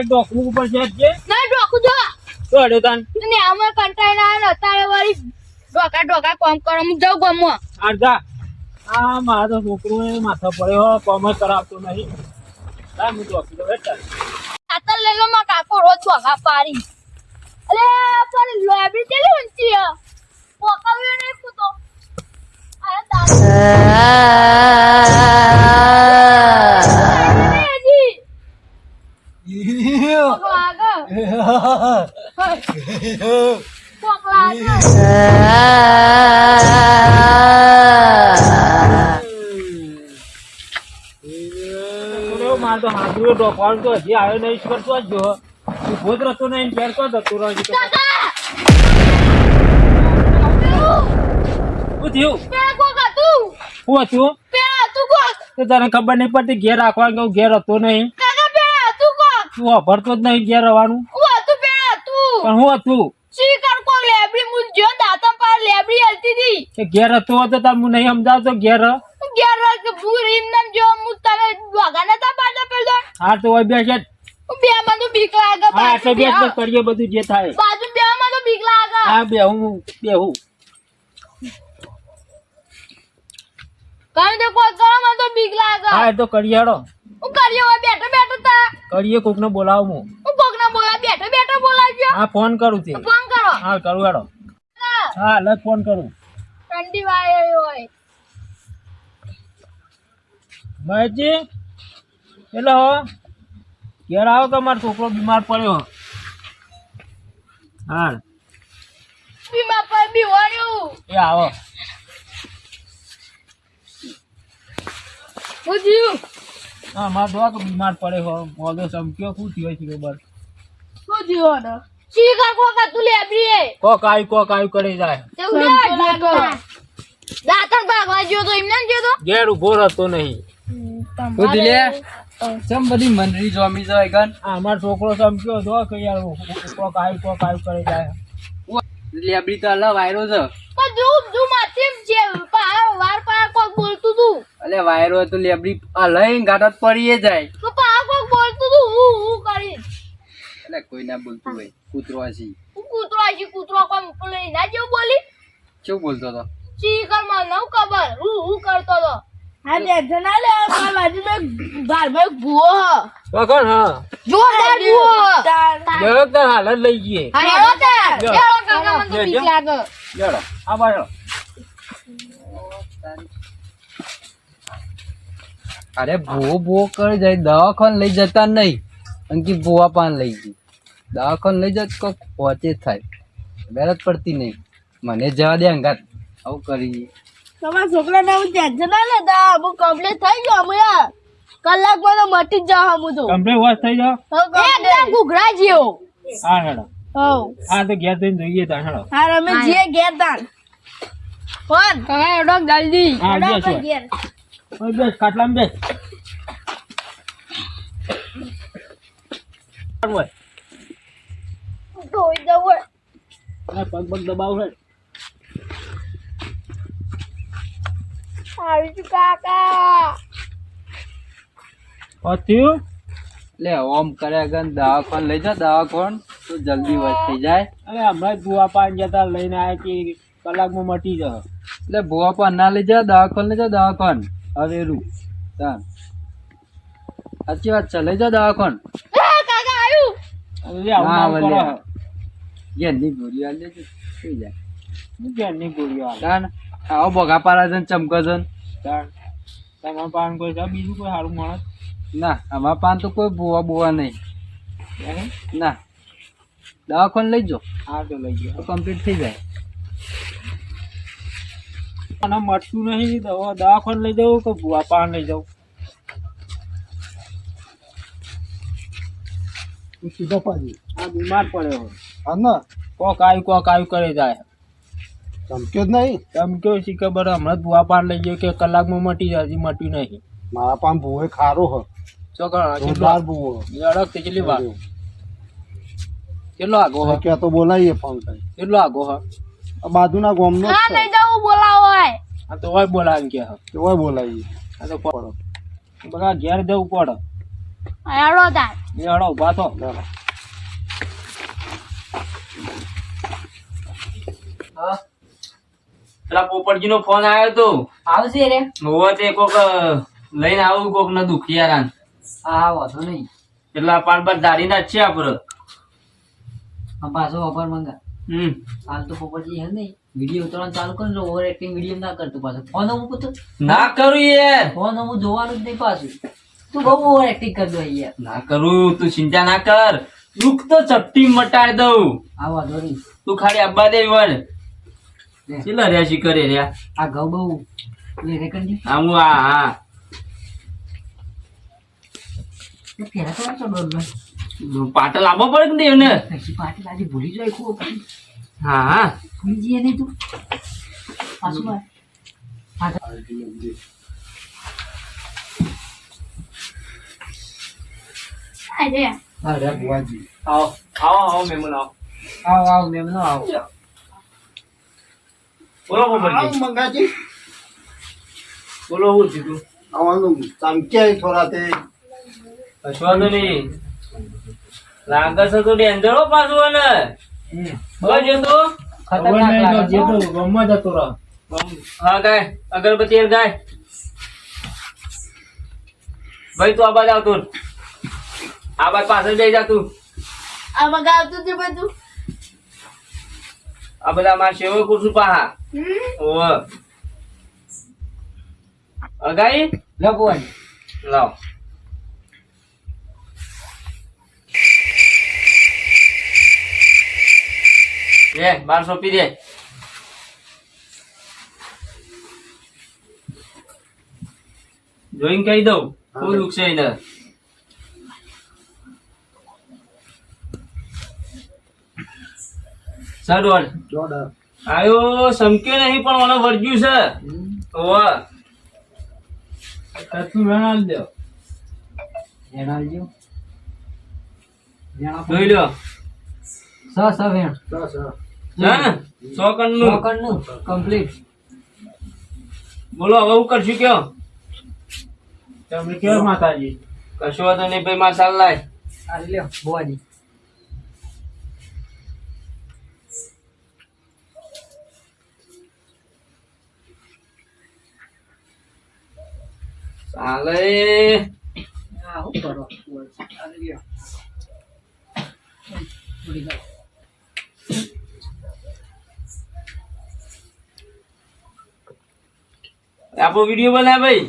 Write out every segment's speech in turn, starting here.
ડોકવું ઉપર છે ના ડોકું જો. તો હેડો તાન. ને અમે કંટાળીને આવ્યા અત્યારે વળી ડોકા ડોકા કોમ કરો હું જાઉં ગમવા. અડધા આ મારો છોકરો માથા પડ્યો કોમ કરાવતો નહીં. હું ડોકી તાન. લઈ લો માં કાકો રોજ ડોકા પારી અરે પણ લોબી કેલી ઊંચી મારે તો હાથું ડોકવાળું તો હજી આવ્યો નહીં કરતો જ જો ઊભો જ રહેતો નહીં ફેર કર તું રહ્યો હજી તો. દાદા થયું હું હતું. તો તને ખબર નહીં પડતી ઘેર રાખવા કે ઘેર હતો નહીં. તું વાપરતો જ નહીં ઘેર રહેવાનું. હું પણ હું હતું? પર ઘેર હતો હતો હું નહીં સમજાવતો ઘેર. ઘેર નામ જો હું તને વાગા નતા પાડતા પેલો. હા તો બેસ. બે માં તો બીક લાગે હા તો બેસ કરીએ બધું જે થાય. બાજુ બે માં તો બીક લાગે. હા બેહું બેહું કઈ તો કોઈ કરો મને તો બીક લાગે. હા એ તો કરિયાડો હું કરિયો બેઠો બેઠો તા. કરીએ કોકને બોલાવું હું. હું કોક ના બોલા બેઠો બેઠો બોલાવજો. હા ફોન કરું તે. ફોન કરો. હા કરું હેડો હા, એટલે ફોન કરું. ઠંડી વાય હોય. મહેશજી એટલે હો ઘેર આવો કે મારો છોકરો બીમાર પડ્યો હા? બીમાર પર બીવાણ્યું એ આવો. હું હા મારો દોવા કે બીમાર પડે હો. મોદો ચમક્યો શું થયો છે ખબર? ને કોક આવી કોક આવી કરી જાય. દાંતણ ભાગવા ગયો તો એમને ગયો તો. ઘેર ઊભો રહેતો નહીં. બુદ્ધિ લે. ચમ બધી મંડળી જોમી જાય ગન આ અમારો છોકરો સમક્યો તો કે યાર કોક આવી કરી જાય. લેબડી તો અલા વાયરો છે. પણ જો જો માથે જે વાર અલે વાયરો તો લેબડી આ લઈને ગાંઠ પડીએ જાય. તો પા કોક બોલતું તું હું હું કરી. અલે કોઈ ના બોલતું હોય કૂતરો હું કૂતરો આજી કૂતરો કોમ લઈ ના જેવું બોલી? શું બોલતો તો? ચી કરમાં નવ ખબર હું હું કરતો તો? હા બે જણા લે મારા બાજુ મે બારમાં ભૂવો કોણ હા. જોરદાર ભૂવો જો તો હાલ જ લઈ જઈએ. હેડો તે. હેડો કાકા મને તો બીક. લાગે. લેડો આ બાજુ. અરે ભૂવો ભૂવો કર જાય. દવાખાન લઈ જતા નહીં. અંકી ભૂવા પાન લઈ ગઈ. દવાખાન લઈ જત કોક પહોંચે જ થાય. બેરત પડતી નહીં. મને જવા દે અંગાત. આવું કરી તમારા છોકરાને હું ટેન્શન ના લેતા. હું કમ્પ્લીટ થઈ ગયો અમે કલાકમાં તો મટી જ જાવ હું તો. કમ્પ્લેટ વોશ થઈ જાવ એકદમ ઘૂઘરા જેવો. હા હેડો. હા તો ઘેર જઈને જોઈએ તા હેડો. હાર અમે જે ઘેર તાન ફોન. કાકા એડો જલ્દી. હા. ઘેર. ઓય બેસ ખાટલામાં બેસ. ઓય, ધોઈ દઉં આ પગ પગ દબાવ છે આવી છું કાકા. પત્યું? લે ઓમ કરે ગન દવાખાન લઈ જા દવાખાન. તો જલ્દી વધ થઈ જાય. અરે હમણાં બુઆ પાન જતા લઈને આવ્યા કે કલાકમાં મટી જાવ એટલે ભૂવા પાન ના લઈ જા દવાખાન લઈ જા દવાખાન. હવે રૂ તાન. સાચી વાત છે. લઈ જાઓ દવાખાન. ના. વલ્યા. ઘેરની ગોળી આલી દેજે, સુઈ જાય ઘેરની ગોળીઓ? તાન આવો બોગા પારા છે ને ચમકો છે ને. તાર તમારા પાન કોઈ બીજું કોઈ સારું માણસ ના અમારા પાન તો કોઈ ભૂવા બોવા નહીં. ના. દવાખાન લઈ જો હા તો લઈ જાઓ. કમ્પ્લીટ થઈ જાય. અને મટતું નહીં દવા દવાખાને લઈ જવું કે બુઆ પાન લઈ જવું સીધો પાડી. આ બીમાર પડ્યો હા ના? કોક આવ્યું કોક આવ્યું કરે જાય. ચમક્યો જ નહીં? તમે કેવું છે ખબર હમણાં જ બુઆ પાન લઈ ગયો કે કલાકમાં મટી જાય હજી મટ્યું નહીં. મારા પાન ભૂવે ખારો હ. ચોકડ જોરદાર ભૂવો. અડક તે કેટલી વાર? કેટલો આગો હ? ક્યાં તો બોલાવીએ ફોન કરી કેટલો આગો હ? આ બાજુના ગામનો હા છે. જાવ બોલાવો આ તો હોય બોલાવીને કે હા. કેવાય બોલાવીએ આ તો પડો બધા ઘેર જવું પડે. હેડો તાર એ હળો ઊભા તો પેલા પોપટજી નો ફોન આવ્યો તો. આવશે રે. હોવા તે કોક લઈને આવું કોક ને દુખિયારાન હા વાંધો નહીં. એટલા પાંચ પાંચ દાડી ના છે આપડે પાછો ઓફર મંગા હમ. હાલ તો પોપટજી હે નહીં. વીડિયો ઉતારવાનું ચાલુ કરો ને ઓવર એક્ટિંગ વીડિયો ના કરતો પાછો. ફોન મૂકું તો ના કરું યાર. ફોન હું જોવાનું જ નહીં પાછું. તું બહુ ઓવર એક્ટિંગ કરતો યાર. ના કરું. તું ચિંતા ના કર. દુઃખ તો ચપટી મટાડી દઉં. આ વાંધો નહીં. તું ખાલી અબ્બા દે વન ચેલા રહ્યા શી કરે રહ્યા? આ ઘઉં બહુ. લે રેકન્ડ આ હું આ હા. પેલા તો વાંચો ડોલ ભાઈ પાટલ આવવો પડે કે નહીં એને? પાટલ આજે ભૂલી જાય ખૂબ હા. હા ભૂલી જઈએ નહીં તું. પાછું અરે બુઆજી આવો આવો આવો મહેમાન આવો. આવો આવો મેમનો આવો. બોલો આવ મંગાજી. બોલો હું જીતું આવવાનું ચમક્યા થોડા તે? નહીં. લાગે છે તો ડેન્જર હો પાછું અને બસ જતો ખતરનાક નહીં તો લાગે. જે છે, તો ગામમાં જતો રહો હા ગાય અગરબત્તી એક ગાય ભાઈ તું આ આવતો આ પાછળ જઈ જા તું. આ બગાવતું હતું બધું. આ બધા મારા સેવક કુરશું પાહા? ઓવ. અગાઈ? લો લાવ. લે બાર સોંપી દે જોઈને કહી દઉં શું દુઃખ છે એને? સર જોડે આયો સમક્યો નહીં પણ મને વર્જ્યું છે. ઓવા. કશું વેણાલ દો. જણાવજો જોઈ લો. સ સ વેણ. સ સો. કણનું ચોકડનું કમ્પ્લીટ બોલો હવે હું કરશું કયો? તમે કયો માતાજી? કશું વાંધો નહીં ભાઈ માર ચાલ લાય. આ લ્યો બોવાજી ચાલે આ શું કરો બુઆજી આ લ્યો. આપણો વીડિયો બનાવ ભાઈ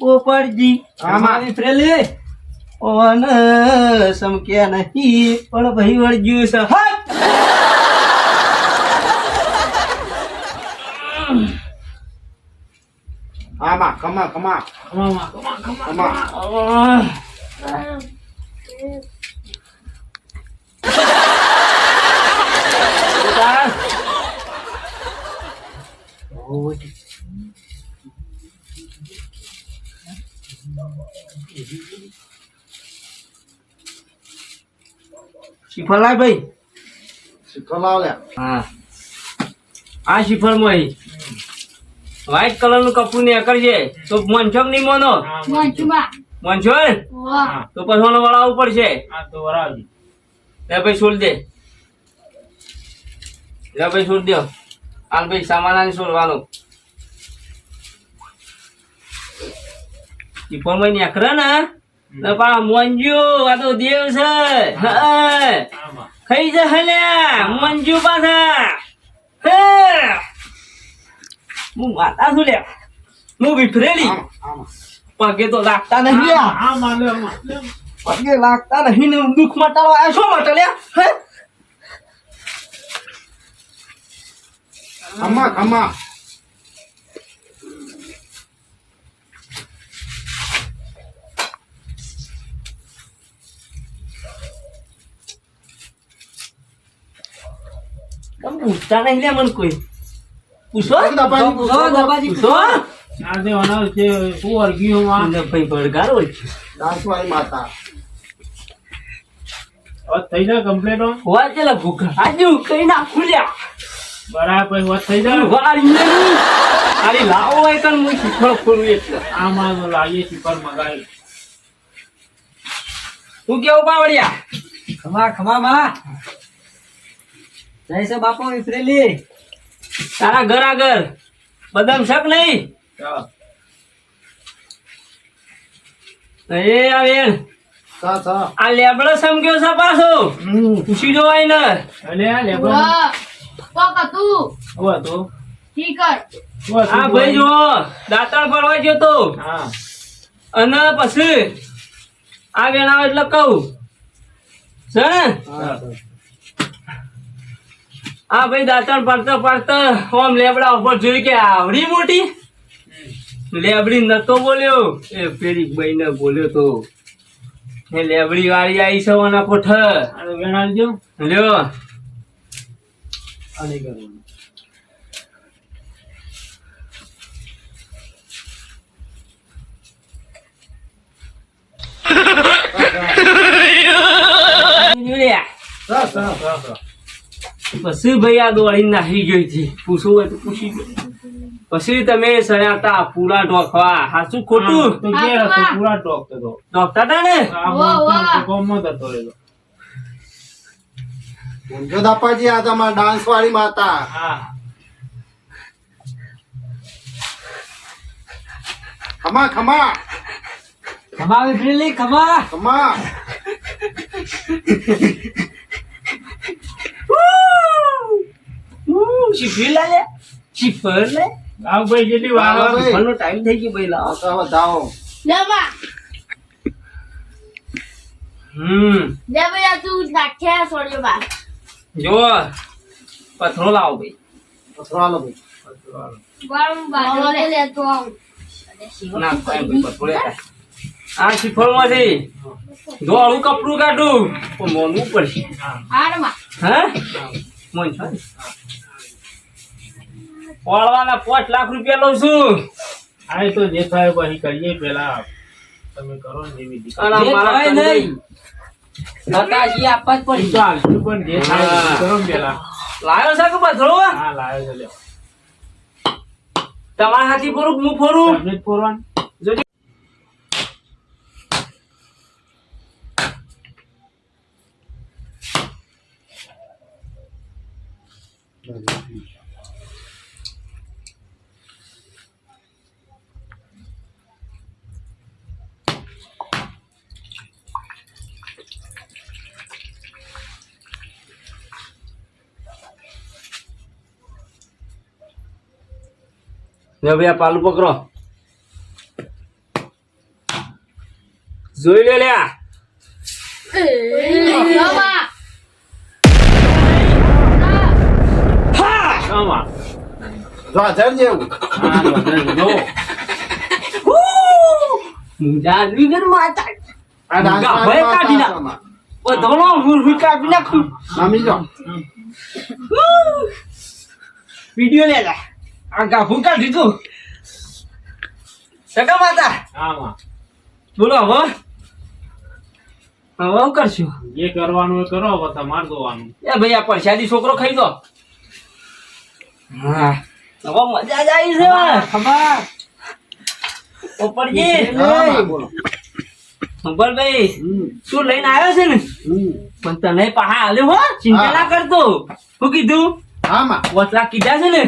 પોપટજી આમાં. ફ્રેલે ઓન સમક્યા નહીં પણ ભાઈ વળગ્યું છે હટ! આમાં કમા કમા કમા કમા ઉતાર. શ્રીફળ લાય ભાઈ. લાવ લ્યા હા. આ શ્રીફળમાં વ્હાઈટ કલરનું કપડું ને કરજે. તો મનછોક નહીં મોનો ને તો પછી વળાવવું પડશે. આ તો વરાવજી લે ભાઈ છોડ દે. લે ભાઈ છોડ દો. હાલ ભાઈ સામાન આને છોડવાનું ઈ ફોનમાં નીકળે ને? પણ મંજુ આ તો દેવ છે. હા. ખાઈ જા હલ્યા મંજુ પાછા હે. હું માતા છું લે હું વિફરેલી પગે તો લાગતા નહીં લ્યા. આમાં લે આમાં લે. પગે લાગતા નહીં ને દુઃખ મટાડવા આવ્યા છો મટાડ્યા હે કમા કમા તમે પૂછતા નહીં લે મને કોઈ પૂછો દબાઈ, પૂછો દબાજી, પૂછો આજે અનાજ છે શું વર્ગીયું માં ને ભાઈ ભડગાર હોય ડાન્સવાળી માતા. વાત થઈ જાય કમ્પ્લીટ હોવા ચેલા ભૂખા. આજે કઈ ના ખુલ્યા બરાબર વાત થઈ જાય વારી. આરી લાવો હોય કણ હું શીખવાડ ખોલું એટલે આમાં તો લાવીએ છીએ પર મગાવી. તું કેવું પાવડિયા? ખમા ખમા માં. જય છે બાપો વિફરેલી તારા ઘર આગળ. બદામ શક નહીં? એ આવેલ. સા સા આ લેબડો સમગ્યો છે પાછો. પૂછી જો ને. અલે આ લે કોક હતું શું હતું ઠીકર આ ભાઈ જો દાંતણ પડવા ગયો તો. હા. અને પછી આ વેણાવ એટલે કહું. છે આ ભાઈ દાંતણ પડતા પડતા ઓમ લેબડા ઉપર જોયું કે આવડી મોટી? લેબડી નતો બોલ્યો? એ પેલી ભાઈ ને બોલ્યો તો. એ લેબડી વાળી આવી છે ઓના કોઠ વેણાલજો લ્યો. પછી ભાઈ આ દોડી નાખી ગઈ હતી. પૂછવું હોય તો પૂછી ગયો પછી તમે સળ્યાતા પૂરા ઢોકવા હાચું ખોટું? તો ઘેર હતો પૂરા ડોક તો તો. ઢોકતા તા ને. તો જ હતો રહેલો. ઊંઝો દાપાજી આ તમારા ડાન્સવાળી માતા હા. ખમા ખમા. ખમા વિફરેલી ખમા. ખમા. શીફી લે લે શીફર લે? આવ ભાઈ જેટલી વાર હા, ટાઈમ થઈ ગયો ભાઈ લાવો. તો હવે જાઓ. લેવા હમ. લે ભાઈ આ તું નાખ્યા સોડિયો બા જો પથરો લાવો ભાઈ. પથરો આલો ભાઈ. ગરમ બાજુ લે લેતો આવું. ના કાંઈ ભાઈ પથરો આ શીફળમાંથી ધોળું કપડું કાઢું. મોનું પડશે. હા. મોન છો ને? વાળવાના પાંચ લાખ રૂપિયા લઉં છું. આ તો જે થાય પછી કરીએ પેલા તમે કરો ને જેવી મારા નહીં. નતાજી આપવા જ પડી. તો હાલશું પણ જે થાય કરો ને પેલા લાયો છે કે પથરો હા લાવ્યો છે લ્યો. તમારા હાથી ફોરું કે હું ફોરું? તમને લે હવે આ પાલું પકડો. જોઈ લે લ્યા લેવા આમાં. જો હાજર જેવું હા, બધાને જો. જાનવી ઘર માતા આ ગા, ભાઈ કાઢી જો વિડિયો લે લે. આ ગાભું કાઢી માતા? આમાં. બોલો હવે. હવે હું કરશું? જે કરવાનું એ કરો હવે તમારે જોવાનું. એ ભાઈ આ પરસાદી છોકરો ખાઈ દો હા. હવે મજા જ આવી છે. ખબર ઉપરજી. સંભળ ભાઈ. શું તું લઈને આવ્યો છે ને? પણ તને પહા હાલ્યો હો ચિંતા ના કરતો. શું કીધું? હા માં વચલા કીધા છે ને.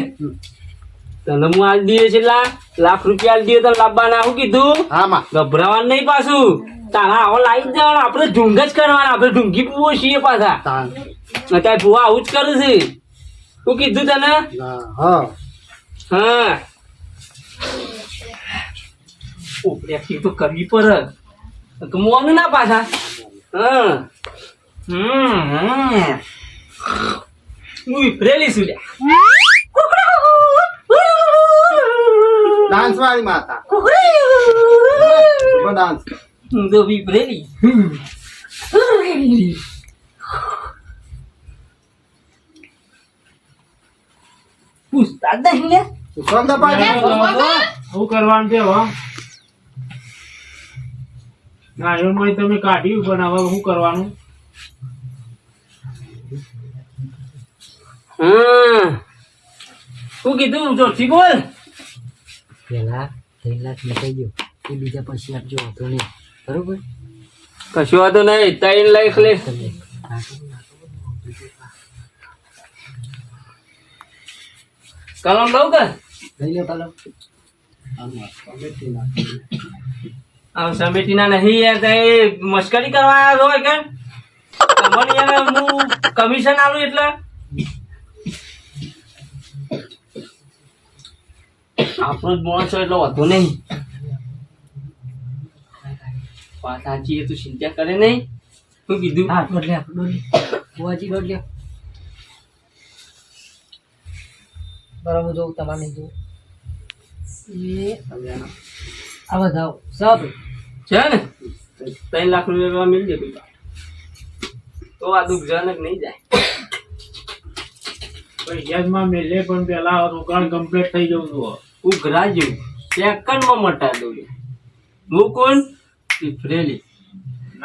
તને હું આજ દીએ લાખ રૂપિયા આલી દીએ તો લાવવાના શું કીધું? હા માં. ગભરાવાનું નહીં પાછું. તારા આવો લાવી જ જવાનું આપણે ઢુંગ જ કરવાના આપણે ઢુંગી પૂવો છીએ પાછા. અત્યારે ભૂવા આવું જ કરે છે. શું કીધું તને? હા. હા. તો કરવી પડે. તો મોંગ ના પાછા. હા. હમ હમ. હું વિફરેલી છું લ્યા. માતા. ડાન્સ હું તો વિફરેલી પૂછતા જ નહીં શું કરવાનું છે હવે? ના એમાં તમે કાઢ્યું પણ હવે શું કરવાનું? હમ શું કીધું? ચોથી બોલ. પેલા ત્રણ લાખ ગયો એ બીજા પછી આપજો વાંધો નહીં. બરોબર? કશું વાંધો નહીં ત્રણ લાખ લે. તમે કલમ લઉં કે? લઈ લો કલમ. સમિતિના નહીં યાર તે મશ્કરી કરવા આવ્યા હોય કે? તમને હું કમિશન આલું એટલે? આપણો જ માણસ એટલે વધુ નહીં. વાત સાચી એ તું ચિંતા કરે નહીં. શું કીધું? હા ડોલે ડોલે દોડ લે. બુઆજી દોડ લે. બરાબર જોઉં તમારે જોઉં એ આ બધા સબ. છે ને? ત્રણ લાખ રૂપિયા મિલ જતું તો આ દુઃખ જનક નહીં જાય. પૈસામાં મેલે પણ પેલા રોકાણ કમ્પ્લીટ થઈ જવું જોઈએ ઉઘરા જેવું સેકન્ડમાં મટા દઉં હું કોણ? ફ્રેલી.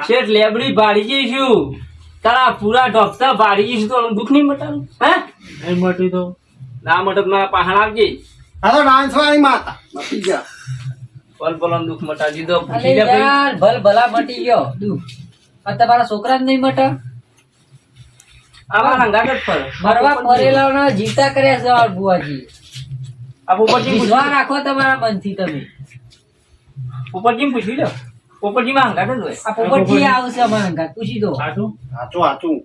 શેઠ લેબડી ભાડી જઈશું તારા પૂરા ડોક્ટર ભાડી જઈશું તો દુઃખ નહીં મટાડું? હે? નહીં મટી તો. ના મટક મારા પાહણ આવજે હાલો ડાન્સ વાળી માતા. મટી જા. પલ પલમ દુઃખ મટા દીધો ભલ ભલા મટી ગયો. દુઃખ. આ તમારા છોકરા જ નહીં મટા? આવા રંગાટ ફરે. મરવા મરેલા જીતા કર્યા છે આ બુઆજી આ પોપટજી વિશ્વાસ રાખો તમારા મનથી તમે. પોપટજી પૂછી લો પોપટજી માં હંગાટ જ હોય? આ પોપટજી આવશે અમારા ઘર પૂછી દો. સાચું હાચું હાચું.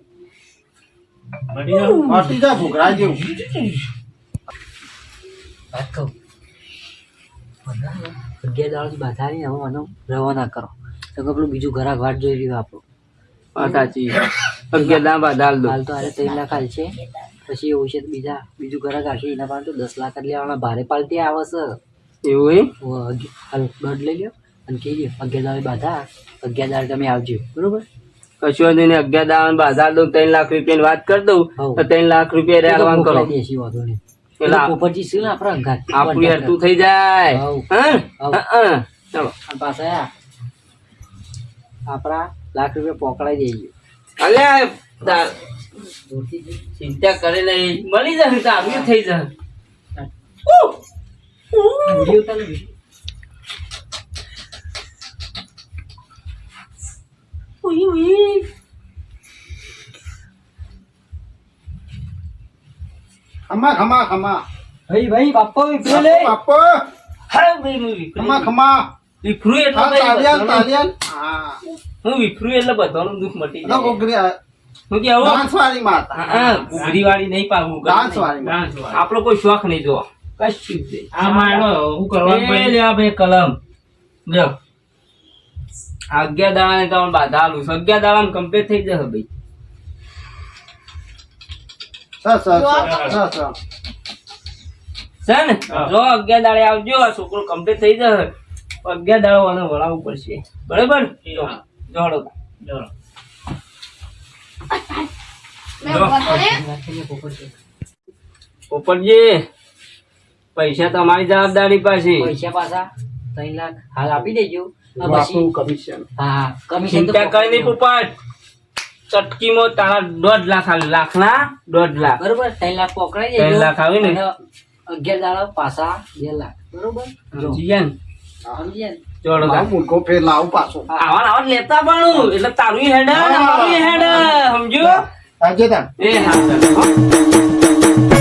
મટી જા ઘૂઘરા જેવું. વાત કહું. અગિયાર દાડાથી બાધારી હવે મને રવાના કરો. તો પેલું બીજું ઘરાક વાટ જોઈ રહ્યું આપણું સાચી અગિયાર દામ બાદ હાલ તો હારે ત્રણ લાખ હાલ છે. પછી એવું છે બીજા બીજું ઘરાક રાખી એના પાસે તો દસ લાખ જ લેવાના. ભારે પાલટી આવે છે. એવું એ હાલ દોઢ લઈ લ્યો અને કહી દો અગિયાર દાડે બાધા અગિયાર દાડે તમે આવજો. બરોબર? કશું વાંધો નહીં અગિયાર બાદ દઉં ત્રણ લાખ રૂપિયાની વાત કરી દઉં તો ત્રણ લાખ રૂપિયા રહેવાનું કરો. દેશી વાંધો નહીં. પેલા પોપટજી છે આપણા અંગાત આપણું યાર તું થઈ જાય. હા? ચલો. પાછા આપણા લાખ રૂપિયા પોકડાઈ જઈએ અલ્યા ચિંતા કરે નહીં. મળી જશે તારું થઈ જશે. ખમા ખમા ખમા. ભાઈ ભાઈ બાપો વિપરો લે. બાપો હા ભાઈ હું વિફરું. ખમા ખમા. એટલે હા તાલિયાન તાલિયાન હા. એટલે બધાનું દુઃખ મટી જાય. હું કેવું ડાન્સ વાળી માતા હા, ઉભરી વાળી નહીં પાવું ડાન્સ વાળી ડાન્સ વાળી. આપણો કોઈ શોખ નહીં જો કશું જ આ માયનો હું કરવા એ લે આ ભાઈ કલમ. લ્યો. અગિયાર દાડા ને તમને બાધા આલું. અગિયાર દાડા કમ્પ્લીટ થઈ જશે ભાઈ. સ સ સ સ સ. છે ને? હા. જો અગિયાર દાડે આવજો આ છોકરો કમ્પ્લીટ થઈ જશે. અગિયાર દાડો વળાવવું પડશે. બરાબર? હા. જોડો ચલો. મેં વાંધો નહીં રાખીને પોપટજી. પૈસા તમારી જવાબદારી પાસે પૈસા પાછા ત્રણ લાખ. હાલ આપી દેજો. કમિશન હા કમિશન ચિંતા કરી નહીં પોપટ. ચટકીમાં તારા દોઢ લાખ આવે લાખના દોઢ લાખ. બરોબર ત્રણ લાખ પકડાઈ દેજો. ત્રણ લાખ આવે ને? અગિયાર દાડા પાછા બે લાખ. બરોબર? જો. સમજી ગયા ને? સમજ્યા ને? જોડો મૂર્ખો ફેર લાવું પાછો. આવા આવા લેતા પણ એટલે તારું હેડ ને મારું હેડ. સમજો આવજો તા એ હા